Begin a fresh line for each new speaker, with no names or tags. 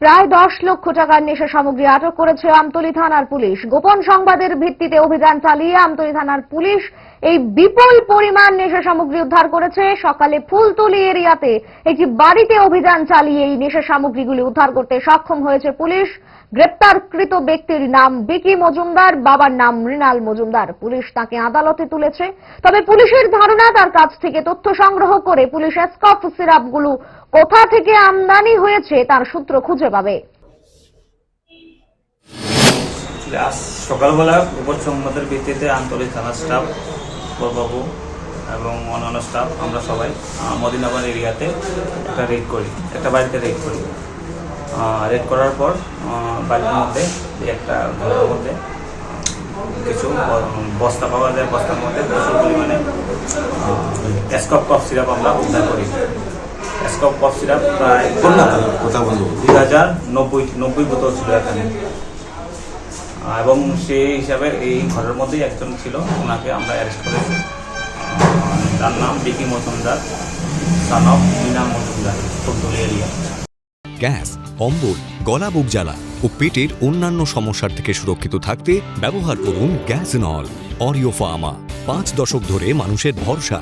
প্রায় দশ লক্ষ টাকার নেশা সামগ্রী আটক করেছে আমতলী থানার পুলিশ। গোপন সংবাদের ভিত্তিতে অভিযান চালিয়ে আমতলী থানার পুলিশ এই বিপুল পরিমাণ নেশা সামগ্রী উদ্ধার করেছে। সকালে ফুলতলি এরিয়াতে একটি বাড়িতে অভিযান চালিয়ে এই নেশা সামগ্রীগুলি উদ্ধার করতে সক্ষম হয়েছে পুলিশ। গ্রেপ্তারকৃত ব্যক্তির নাম বিকি মজুমদার, বাবার নাম মৃণাল মজুমদার। পুলিশ তাকে আদালতে তুলেছে। তবে পুলিশের ধারণা, তার কাছ থেকে তথ্য সংগ্রহ করে পুলিশ এসকফ সিরাপগুলো কোথা থেকে আমদানি হয়েছে তার সূত্র খুঁজে পাবে।
সকালবেলা উপর সংবাদের ভিত্তিতে আন্তরিক থানা স্টাফ বরবাবু এবং অন্যান্য স্টাফ আমরা সবাই মদিনাবাদ এরিয়াতে একটা রেড করি একটা বাড়িতে রেড করি। রেড করার পর বাড়ির মধ্যে একটা ঘরের মধ্যে কিছু বস্তা পাওয়া যায় বস্তার মধ্যে প্রচুর পরিমাণে স্কপ কফ সিরাপ আমরা উদ্ধার করি। স্কপ কফ সিরাপ প্রায় দুই হাজার নব্বই নব্বই বোতল ছিল এখানে। এবং সেই হিসাবে এই ঘরের মধ্যেই একজন ছিল, ওনাকে আমরা অ্যারেস্ট করেছি। তার নাম Bicky Majumdar son of Mina Majumdar, Phultali area
gas, অম্বল, গলা বুক জ্বালা ও পেটের অন্যান্য সমস্যার থেকে সুরক্ষিত থাকতে ব্যবহার করুন গ্যাস নল, অরিও ফার্মা। পাঁচ দশক ধরে মানুষের ভরসা।